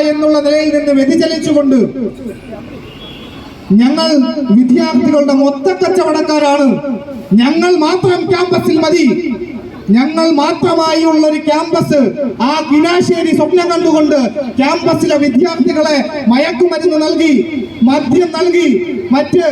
എന്നുള്ള നിലയിൽ നിന്ന് വ്യതിചലിച്ചുകൊണ്ട് ഞങ്ങൾ വിദ്യാർത്ഥികളുടെ മൊത്ത കച്ചവടക്കാരാണ്. ഞങ്ങൾ മാത്രം ക്യാമ്പസിൽ മതി. ഞങ്ങൾ മാത്രമായി ഉള്ള ഒരു ക്യാമ്പസ് ആ കിനാശ്ശേരി സ്വപ്നം കണ്ടുകൊണ്ട് ക്യാമ്പസിലെ വിദ്യാർത്ഥികളെ മയക്കുമരുന്ന് നൽകി മദ്യം നൽകി മറ്റ്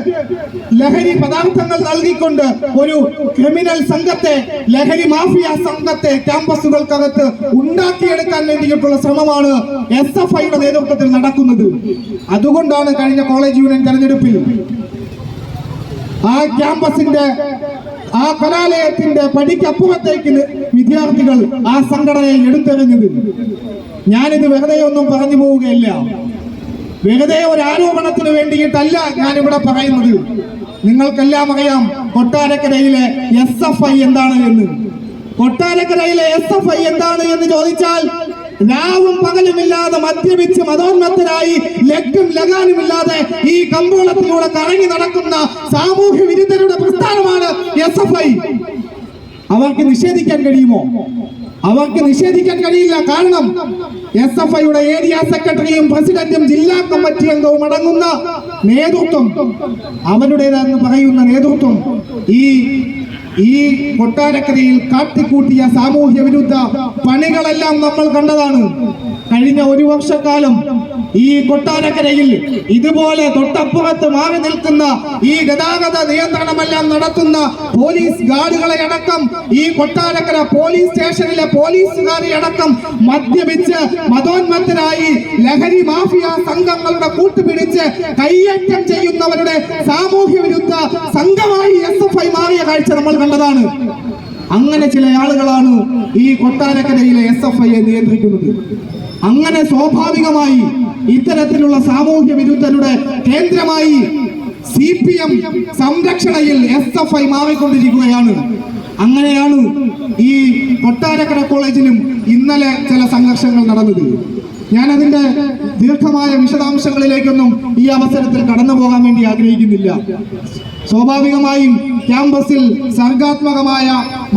ലഹരി പദാർത്ഥങ്ങൾ നൽകിക്കൊണ്ട് ഒരു ക്രിമിനൽ സംഘത്തെ ലഹരി മാഫിയ സംഘത്തെ ക്യാമ്പസുകൾക്കകത്ത് ഉണ്ടാക്കിയെടുക്കാൻ വേണ്ടിയിട്ടുള്ള ശ്രമമാണ് എസ് എഫ് ഐയുടെ നേതൃത്വത്തിൽ നടക്കുന്നത്. അതുകൊണ്ടാണ് കഴിഞ്ഞ കോളേജ് യൂണിയൻ തെരഞ്ഞെടുപ്പിൽ ആ ക്യാമ്പസിന്റെ ആ കലാലയത്തിന്റെ പടിക്കപ്പുറത്തേക്ക് വിദ്യാർത്ഥികൾ ആ സംഘടനയെ എടുത്തെറിഞ്ഞത്. ഞാനിത് വെറുതെ ഒന്നും പറഞ്ഞു പോവുകയല്ല. വെറുതെ ഒരു ആരോപണത്തിന് വേണ്ടിയിട്ടല്ല ഞാനിവിടെ പറയുന്നത്. നിങ്ങൾക്കെല്ലാം അറിയാം കൊട്ടാരക്കരയിലെ എസ് എഫ് ഐ എന്താണ് എന്ന്. കൊട്ടാരക്കരയിലെ എസ് എഫ് ഐ എന്താണ് എന്ന് ചോദിച്ചാൽ രാവും പകലുമില്ലാതെ മദ്യപിച്ച് മതോന്മത്തരായി ലക്കും ലഗാനുമില്ലാതെ ഈ കമ്പോളത്തിലൂടെ കറങ്ങി നടക്കുന്ന സാമൂഹ്യ വിരുദ്ധരുടെ പ്രസ്ഥാനമാണ് എസ് എഫ് ഐ അവർക്ക് നിഷേധിക്കാൻ കഴിയുമോ? അവർക്ക് നിഷേധിക്കാൻ കഴിയില്ല. കാരണം എസ് എഫ് ഐയുടെ ഏരിയ സെക്രട്ടറിയും പ്രസിഡന്റും ജില്ലാ കമ്മിറ്റി അംഗവും അടങ്ങുന്ന നേതൃത്വം അവരുടേതെന്ന് പറയുന്ന നേതൃത്വം ഈ ഈ കൊട്ടാരക്കരയിൽ കാട്ടിക്കൂട്ടിയ സാമൂഹ്യ വിരുദ്ധ പണികളെല്ലാം നമ്മൾ കണ്ടതാണ്. കഴിഞ്ഞ ഒരു വർഷക്കാലം ഈ കൊട്ടാരക്കരയിൽ ഇതുപോലെ തൊട്ടപ്പുറത്ത് മാറി നിൽക്കുന്ന ഈ ഗതാഗത നിയന്ത്രണമെല്ലാം നടത്തുന്ന പോലീസ് ഗാർഡുകളെ അടക്കം ഈ കൊട്ടാരക്കര പോലീസ് സ്റ്റേഷനിലെ പോലീസുകാരെ അടക്കം മദ്യപിച്ച് മതോന്മത്തരായി ലഹരി മാഫിയ സംഘങ്ങളുടെ കൂട്ടുപിടിച്ച് കയ്യേറ്റം ചെയ്യുന്നവരുടെ സാമൂഹ്യ വിരുദ്ധ സംഘമായി എസ് എഫ് ഐ മാറിയ കാഴ്ച നമ്മൾ കണ്ടതാണ്. അങ്ങനെ ചില ആളുകളാണ് ഈ കൊട്ടാരക്കരയിലെ എസ് എഫ് ഐയെ നിയന്ത്രിക്കുന്നത്. അങ്ങനെ സ്വാഭാവികമായി ഇത്തരത്തിലുള്ള സാമൂഹ്യ വിരുദ്ധരുടെ കേന്ദ്രമായി സി പി എം സംരക്ഷണയിൽ എസ് എഫ് ഐ മാറിക്കൊണ്ടിരിക്കുകയാണ്. അങ്ങനെയാണ് ഈ കൊട്ടാരക്കര കോളേജിലും ഇന്നലെ ചില സംഘർഷങ്ങൾ നടന്നത്. ഞാൻ അതിന്റെ ദീർഘമായ വിശദാംശങ്ങളിലേക്കൊന്നും ഈ അവസരത്തിൽ കടന്നു പോകാൻ വേണ്ടി ആഗ്രഹിക്കുന്നില്ല. സ്വാഭാവികമായും ക്യാമ്പസിൽ സർഗാത്മകമായ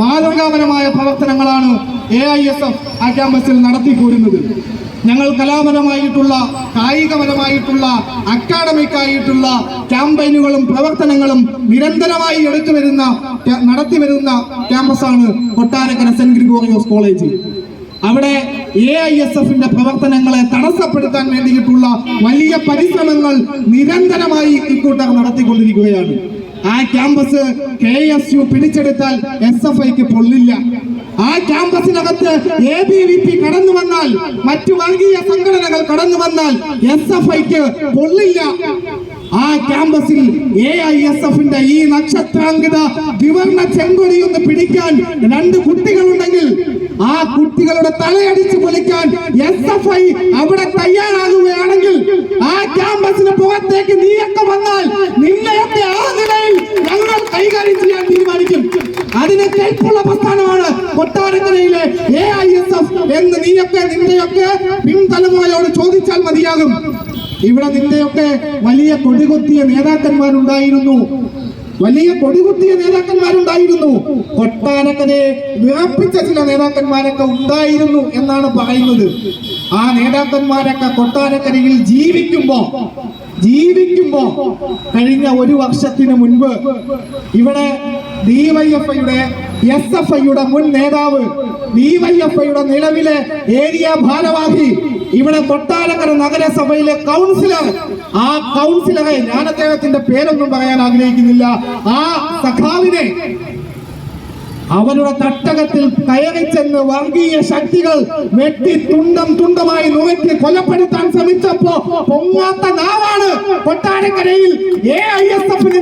മാതൃകാപരമായ പ്രവർത്തനങ്ങളാണ് എ ഐ എസ് എഫ് ആ ക്യാമ്പസിൽ നടത്തിപ്പോരുന്നത് ഞങ്ങൾ കലാപരമായിട്ടുള്ള കായികപരമായിട്ടുള്ള അക്കാഡമിക് ആയിട്ടുള്ള ക്യാമ്പയിനുകളും പ്രവർത്തനങ്ങളും നിരന്തരമായി എടുത്തു വരുന്ന നടത്തി വരുന്ന ക്യാമ്പസാണ് കൊട്ടാരക്കര സെന്റ് ഗ്രിഗോറിയോസ് കോളേജ്. അവിടെ എ ഐ എസ് എഫിന്റെ പ്രവർത്തനങ്ങളെ തടസ്സപ്പെടുത്താൻ വേണ്ടിയിട്ടുള്ള വലിയ പരിശ്രമങ്ങൾ നിരന്തരമായി ഇക്കൂട്ടർ നടത്തിക്കൊണ്ടിരിക്കുകയാണ്. ആ ക്യാമ്പസ് കെ എസ് യു പിടിച്ചെടുത്താൽ എസ് എഫ് ഐക്ക് പൊള്ളില്ല. ആ ക്യാമ്പസിനകത്ത് എ ബി വി പി കടന്നു വന്നാൽ മറ്റു വർഗീയ സംഘടനകൾ കടന്നു വന്നാൽ എസ് എഫ് ഐക്ക് കൊള്ളില്ല. ആ ക്യാമ്പസിൽ എ ഐ എസ് എഫിന്റെ ഈ നക്ഷത്രാങ്കിത വിവർണ ചെങ്കൊടി ഒന്ന് പിടിക്കാൻ രണ്ട് കുട്ടികളുണ്ടെങ്കിൽ ആ കുട്ടികളുടെ തലയടിച്ച് പൊലിക്കാൻ എസ് എഫ് ഐ അവിടെ തയ്യാറാകുകയാണെങ്കിൽ ആ ക്യാമ്പസിന് പുറത്തേക്ക് നീയൊക്കെ വന്നാൽ നിന്നെയൊക്കെ ആ നിലയിൽ ഞങ്ങൾ കൈകാര്യം ചെയ്യാൻ തീരുമാനിക്കും. അതിന് കെൽപ്പുള്ള പ്രസ്ഥാനമാണ് കൊട്ടാരക്കരയിലെ എ ഐ എസ് എഫ് എന്ന് നീയൊക്കെ നിന്റെയൊക്കെ പിൻതലമുറയോട് ചോദിച്ചാൽ മതിയാകും. ഇവിടെ നിന്റെയൊക്കെ വലിയ കൊടികുത്തിയ നേതാക്കന്മാരുണ്ടായിരുന്നു. വലിയ കൊടികുത്തിയ നേതാക്കന്മാരുണ്ടായിരുന്നു. കൊട്ടാരക്കരയെ വ്യാപിച്ച ചില നേതാക്കന്മാരൊക്കെ ഉണ്ടായിരുന്നു എന്നാണ് പറയുന്നത്. ആ നേതാക്കന്മാരൊക്കെ കൊട്ടാരക്കരയിൽ ജീവിക്കുമ്പോ ജീവിക്കുമ്പോ കഴിഞ്ഞ ഒരു വർഷത്തിന് മുൻപ് ഇവിടെ ഡിവൈഎഫ്ഐയുടെ എസ് എഫ് ഐയുടെ മുൻ നേതാവ് ഡിവൈഎഫ്ഐയുടെ നിലവിലെ ഏരിയ ഭാരവാഹി ഇവിടെ കൊട്ടാരക്കര നഗരസഭയിലെ കൗൺസിലർ. ആ കൗൺസിലറെ ഞാൻ അദ്ദേഹത്തിന്റെ പേരൊന്നും പറയാൻ ആഗ്രഹിക്കുന്നില്ല. ആ സഖാവിനെ അവരുടെ തട്ടകത്തിൽ കയറി ചെന്ന് വർഗീയ ശക്തികൾ വെട്ടി തുണ്ടം തുണ്ടമായി നുറുക്കി കൊലപ്പെടുത്താൻ ശ്രമിച്ചപ്പോ പൊങ്ങാത്ത നാവാണ് കൊട്ടാരക്കരയിൽ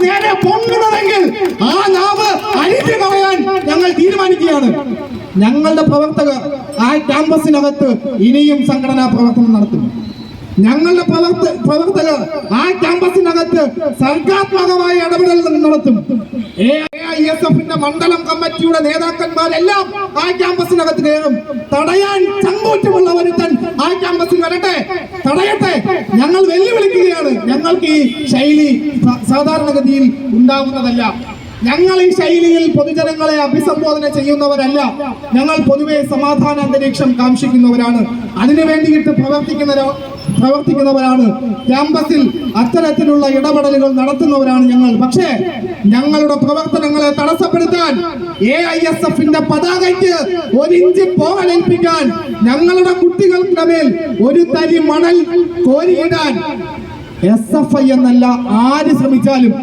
നേരെ പൊങ്ങുന്നതെങ്കിൽ ആ നാവ് അഴിഞ്ഞു കളയാൻ ഞങ്ങൾ തീരുമാനിക്കുകയാണ്. ഞങ്ങളുടെ പ്രവർത്തകർ ആ ക്യാമ്പസിനകത്ത് ഇനിയും സംഘടനാ പ്രവർത്തനം നടത്തും. ഞങ്ങളുടെ പ്രവർത്ത പ്രവർത്തകർ ആ ക്യാമ്പസിനകത്ത് സർഗാത്മകമായ ഇടപെടൽ നടത്തും. എ ഐ എസ് എഫിന്റെ മണ്ഡലം കമ്മിറ്റിയുടെ നേതാക്കന്മാരെല്ലാം ആ ക്യാമ്പസിനകത്ത് കയറും. തടയാൻ ചങ്കൂറ്റമുള്ള ഒരുത്തൻ ആ ക്യാമ്പസിൽ വരട്ടെ. തടയട്ടെ. ഞങ്ങൾ വെല്ലുവിളിക്കുകയാണ്. ഞങ്ങൾക്ക് ഈ ശൈലി സാധാരണഗതിയിൽ ഉണ്ടാവുന്നതല്ല. ഞങ്ങൾ ഈ ശൈലിയിൽ പൊതുജനങ്ങളെ അഭിസംബോധന ചെയ്യുന്നവരല്ല. ഞങ്ങൾ പൊതുവെ സമാധാന അന്തരീക്ഷം കാക്ഷിക്കുന്നവരാണ്. അതിനു വേണ്ടിയിട്ട് പ്രവർത്തിക്കുന്ന പ്രവർത്തിക്കുന്നവരാണ്. ക്യാമ്പസിൽ അത്തരത്തിലുള്ള ഇടപെടലുകൾ നടത്തുന്നവരാണ് ഞങ്ങൾ. പക്ഷേ ഞങ്ങളുടെ പ്രവർത്തനങ്ങളെ തടസ്സപ്പെടുത്താൻ എ ഐ എസ് എഫിന്റെ പതാകയ്ക്ക് ഒരിഞ്ച് പോകലേൽപ്പിക്കാൻ ഞങ്ങളുടെ കുട്ടികൾക്കിട മേൽ ഒരു തരി മണൽ കോരിയിടാൻ എസ് എഫ് ഐ എന്നല്ല ആര് ശ്രമിച്ചാലും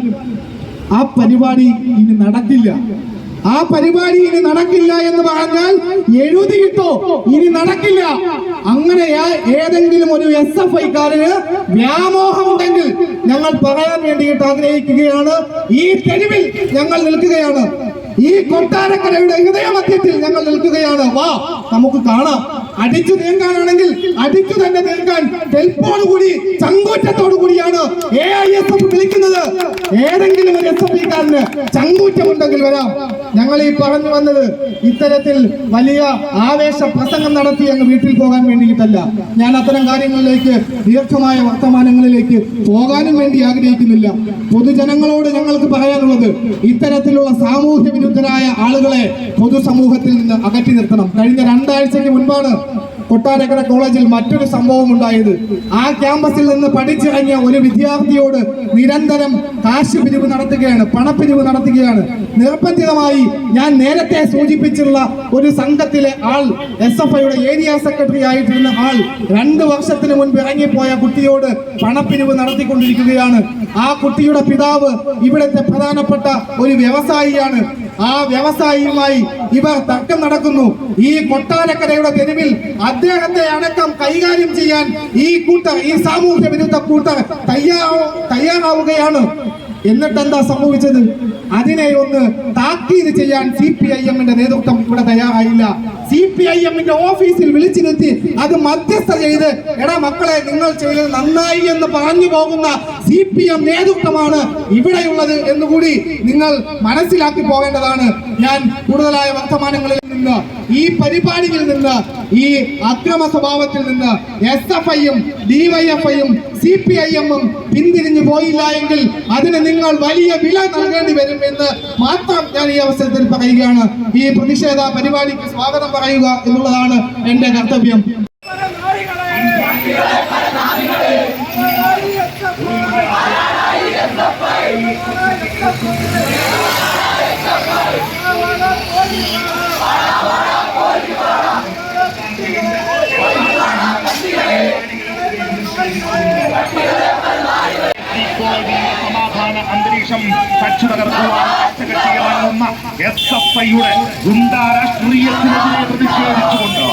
ആ പരിപാടി ഇനി നടക്കില്ല. ആ പരിപാടി ഇനി നടക്കില്ല എന്ന് പറഞ്ഞാൽ എഴുതിയിട്ടോ ഇനി നടക്കില്ല. അങ്ങനെ ഏതെങ്കിലും ഒരു എസ് എഫ് ഐക്കാരന് വ്യാമോഹമുണ്ടെങ്കിൽ ഞങ്ങൾ പറയാൻ വേണ്ടിയിട്ട് ആഗ്രഹിക്കുകയാണ്. ഈ തെരുവിൽ ഞങ്ങൾ നിൽക്കുകയാണ്. ഈ കൊട്ടാരക്കരയുടെ ഹൃദയമധ്യത്തിൽ ഞങ്ങൾ നിൽക്കുകയാണ്. വാ നമുക്ക് കാണാം. അടിച്ചു നീങ്ങാനാണെങ്കിൽ അടിച്ചു തന്നെ നീങ്ങാൻ കൂടി ചങ്കൂറ്റത്തോടു കൂടിയാണ് എ ഐ എസ് എഫ് വിളിക്കുന്നത്. ഏതെങ്കിലും ഒരു എസ് എഫ് ഇക്കാരന് ചങ്കൂറ്റമുണ്ടെങ്കിൽ വരാം. ഞങ്ങൾ ഈ പറഞ്ഞു വന്നത് ഇത്തരത്തിൽ വലിയ ആവേശ പ്രസംഗം നടത്തി അങ്ങ് വീട്ടിൽ പോകാൻ വേണ്ടിയിട്ടല്ല. ഞാൻ അത്തരം കാര്യങ്ങളിലേക്ക് ദീർഘമായ വർത്തമാനങ്ങളിലേക്ക് പോകാനും വേണ്ടി ആഗ്രഹിക്കുന്നില്ല. പൊതുജനങ്ങളോട് ഞങ്ങൾക്ക് പറയാനുള്ളത് ഇത്തരത്തിലുള്ള സാമൂഹ്യ വിരുദ്ധരായ ആളുകളെ പൊതുസമൂഹത്തിൽ നിന്ന് അകറ്റി നിർത്തണം. കഴിഞ്ഞ രണ്ടാഴ്ചയ്ക്ക് മുൻപാണ് കൊട്ടാരക്കര കോളേജിൽ മറ്റൊരു സംഭവം ഉണ്ടായത്. ആ ക്യാമ്പസിൽ നിന്ന് പഠിച്ചിറങ്ങിയ ഒരു വിദ്യാർത്ഥിയോട് നിരന്തരം കാശ് പിരിവ് നടത്തുകയാണ് പണപ്പിരിവ് നടത്തുകയാണ്. നിർബന്ധിതമായി ഞാൻ നേരത്തെ സൂചിപ്പിച്ചുള്ള ഒരു സംഘത്തിലെ ആൾ എസ് എഫ് ഐയുടെ ഏരിയ സെക്രട്ടറി ആയിട്ടിരുന്ന ആൾ രണ്ട് വർഷത്തിന് മുൻപ് ഇറങ്ങിപ്പോയ കുട്ടിയോട് പണപ്പിരിവ് നടത്തിക്കൊണ്ടിരിക്കുകയാണ്. ആ കുട്ടിയുടെ പിതാവ് ഇവിടുത്തെ പ്രധാനപ്പെട്ട ഒരു വ്യവസായിയാണ്. ആ വ്യവസായിയുമായി ഇവർ തർക്കം നടക്കുന്നു. ഈ കൊട്ടാരക്കരയുടെ തെരുവിൽ അദ്ദേഹത്തെ അടക്കം കൈകാര്യം ചെയ്യാൻ ഈ കൂട്ടർ ഈ സാമൂഹ്യ വിരുദ്ധ കൂട്ടർ തയ്യാറോ തയ്യാറാവുകയാണ്. എന്നിട്ടെന്താ സംഭവിച്ചത്? അതിനെ ഒന്ന് താക്കീത് ചെയ്യാൻ സി പി ഐ എമ്മിന്റെ നേതൃത്വം ഇവിടെ തയ്യാറായില്ല. സി പി ഐ എമ്മിന്റെ ഓഫീസിൽ വിളിച്ചു നിർത്തി അത് മധ്യസ്ഥ ചെയ്ത് എടാ മക്കളെ നിങ്ങൾ ചെയ്തത് നന്നായി എന്ന് പറഞ്ഞു പോകുന്ന സി പി എം നേതൃത്വമാണ് ഇവിടെയുള്ളത് എന്നുകൂടി നിങ്ങൾ മനസ്സിലാക്കി പോകേണ്ടതാണ്. ഞാൻ കൂടുതലായ വർത്തമാനങ്ങളിൽ നിന്ന് ഈ പരിപാടിയിൽ നിന്ന് ഈ അക്രമ സ്വഭാവത്തിൽ നിന്ന് എസ് എഫ് ഐയും ഡിവൈഎഫ്ഐയും സി പി ഐ എമ്മും പിന്തിരിഞ്ഞു പോയില്ല എങ്കിൽ അതിന് നിങ്ങൾ വലിയ വില നൽകേണ്ടി വരും എന്ന് മാത്രം ഞാൻ ഈ അവസരത്തിൽ പറയുകയാണ്. ഈ പ്രതിഷേധ പരിപാടിക്ക് സ്വാഗതം പറയുക എന്നുള്ളതാണ് എന്റെ കർത്തവ്യം. സമാധാന അന്തരീക്ഷം കക്ഷി തകർക്കുവാൻ കച്ചകെട്ടിയിറങ്ങുന്ന എസ് എഫ് ഐയുടെ ഗുണ്ടാ രാഷ്ട്രീയത്തിനെതിരെ പ്രതിഷേധിച്ചുകൊണ്ട്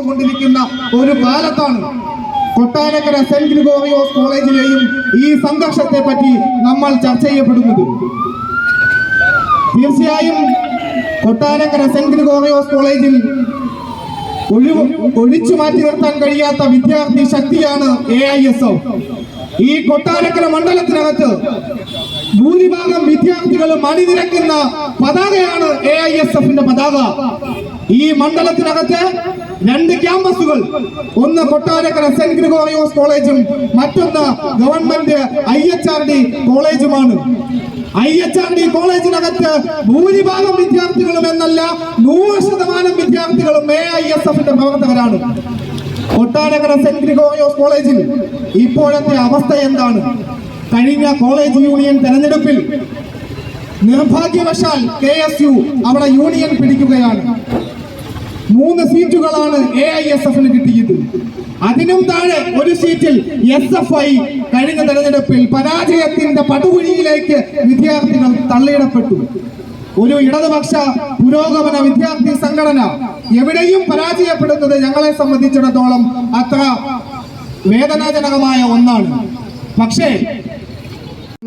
കൊണ്ടിരിക്കുന്ന ഒരു കാലത്താണ് കൊട്ടാരക്കര സെന്റ് ഗ്രിഗോറിയോസ് കോളേജിലെയും ഈ സംഘർഷത്തെ പറ്റി നമ്മൾ ചർച്ച ചെയ്യപ്പെടുന്നത്. തീർച്ചയായും കൊട്ടാരക്കര സെന്റ് ഗ്രിഗോറിയോസ് കോളേജിൽ ഒഴിച്ചു മാറ്റി നിർത്താൻ കഴിയാത്ത വിദ്യാർത്ഥി ശക്തിയാണ് എ ഐ എസ് ഈ കൊട്ടാരക്കര മണ്ഡലത്തിനകത്ത് ഭൂരിഭാഗം വിദ്യാർത്ഥികളും അണിനിരക്കുന്ന പതാകയാണ് എ ഐ എസ് എഫിന്റെ പതാക. ഈ മണ്ഡലത്തിനകത്ത് രണ്ട് ക്യാമ്പസുകൾ ഒന്ന് കൊട്ടാരക്കര സെന്റ് ഗ്രിഗോറിയോസ് കോളേജും മറ്റൊന്ന് government I H R D കോളേജുമാണ്. I H R D കോളേജിനകത്ത് ഭൂരിഭാഗം വിദ്യാർത്ഥികളും എന്നല്ല നൂറ് ശതമാനം വിദ്യാർത്ഥികളും എ ഐ എസ് എഫിന്റെ പ്രവർത്തകരാണ്. കൊട്ടാരക്കര സെന്റ് കോളേജിൽ ഇപ്പോഴത്തെ അവസ്ഥ എന്താണ്? കഴിഞ്ഞ കോളേജ് യൂണിയൻ തെരഞ്ഞെടുപ്പിൽ നിർഭാഗ്യവശാൽ കെ എസ് യു അവിടെ യൂണിയൻ പിടിക്കുകയാണ്. മൂന്ന് സീറ്റുകളാണ് എ ഐ എസ് എഫിന് കിട്ടിയത്. അതിനും താഴെ ഒരു സീറ്റിൽ എസ് എഫ് ഐ കഴിഞ്ഞ തെരഞ്ഞെടുപ്പിൽ പരാജയത്തിന്റെ പടുകുഴിയിലേക്ക് വിദ്യാർത്ഥികൾ തള്ളിയിടപ്പെട്ടു. ഒരു ഇടതുപക്ഷ പുരോഗമന വിദ്യാർത്ഥി സംഘടന എവിടെയും പരാജയപ്പെടുന്നത് ഞങ്ങളെ സംബന്ധിച്ചിടത്തോളം അത്ര വേദനാജനകമായ ഒന്നാണ്. പക്ഷേ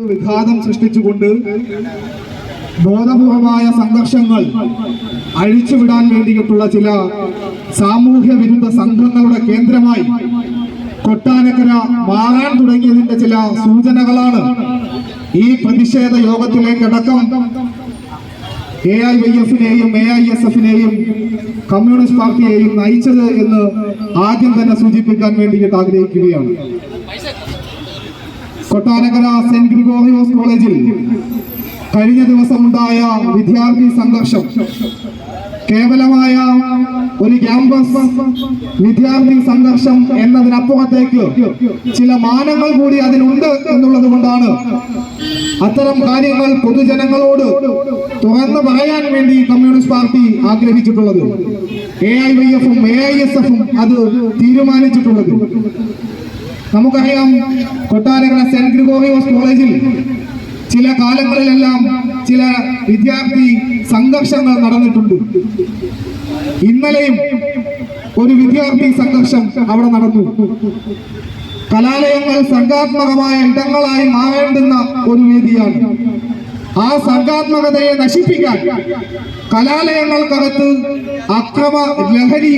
വിഘാതം സൃഷ്ടിച്ചുകൊണ്ട് ബോധപൂർവമായ സംഘർഷങ്ങൾ അഴിച്ചുവിടാൻ വേണ്ടിയിട്ടുള്ള ചില സാമൂഹ്യ വിരുദ്ധ സംഘങ്ങളുടെ കേന്ദ്രമായി കൊട്ടാനക്കര മാറാൻ ചില സൂചനകളാണ്. ഈ പ്രതിഷേധ യോഗത്തിലേക്കടക്കം എ ഐ വൈ എഫിനെയും എ ഐ എസ് എഫിനെയും കമ്മ്യൂണിസ്റ്റ് പാർട്ടിയെയും നയിച്ചത് എന്ന് ആദ്യം തന്നെ സൂചിപ്പിക്കാൻ വേണ്ടിയിട്ട് ആഗ്രഹിക്കുകയാണ്. കൊട്ടാരക്കര സെന്റ് ഗ്രിഗോറിയോസ് കോളേജിൽ കഴിഞ്ഞ ദിവസമുണ്ടായ വിദ്യാർത്ഥി സംഘർഷം. കേവലമായ ഒരു ക്യാമ്പസ് വിദ്യാർത്ഥി സംഘർഷം എന്നതിനപ്പുറത്തേക്ക് ചില മാനങ്ങൾ കൂടി അതിനുണ്ട് എന്നുള്ളത് കൊണ്ടാണ് അത്തരം കാര്യങ്ങൾ പൊതുജനങ്ങളോട് തുറന്നു പറയാൻ വേണ്ടി കമ്മ്യൂണിസ്റ്റ് പാർട്ടി ആഗ്രഹിച്ചിട്ടുള്ളത്. എ ഐ വൈ എഫും എ ഐ എസ് എഫും അത് തീരുമാനിച്ചിട്ടുള്ളത്. നമുക്കറിയാം കൊട്ടാരക്കര സെന്റ് ഗ്രിഗോറിയോസ് കോളേജിൽ ചില കാലങ്ങളിലെല്ലാം ചില വിദ്യാർത്ഥി സംഘർഷങ്ങൾ നടന്നിട്ടുണ്ട്. ഇന്നലെയും ഒരു വിദ്യാർത്ഥി സംഘർഷം അവിടെ നടന്നു. കലാലയങ്ങൾ സർഗാത്മകമായ ഇടങ്ങളായി മാറേണ്ടുന്ന ഒരു വേദിയാണ്. ആ സർഗാത്മകതയെ നശിപ്പിക്കാൻ കലാലയങ്ങൾക്കകത്ത് അക്രമ ലഹരി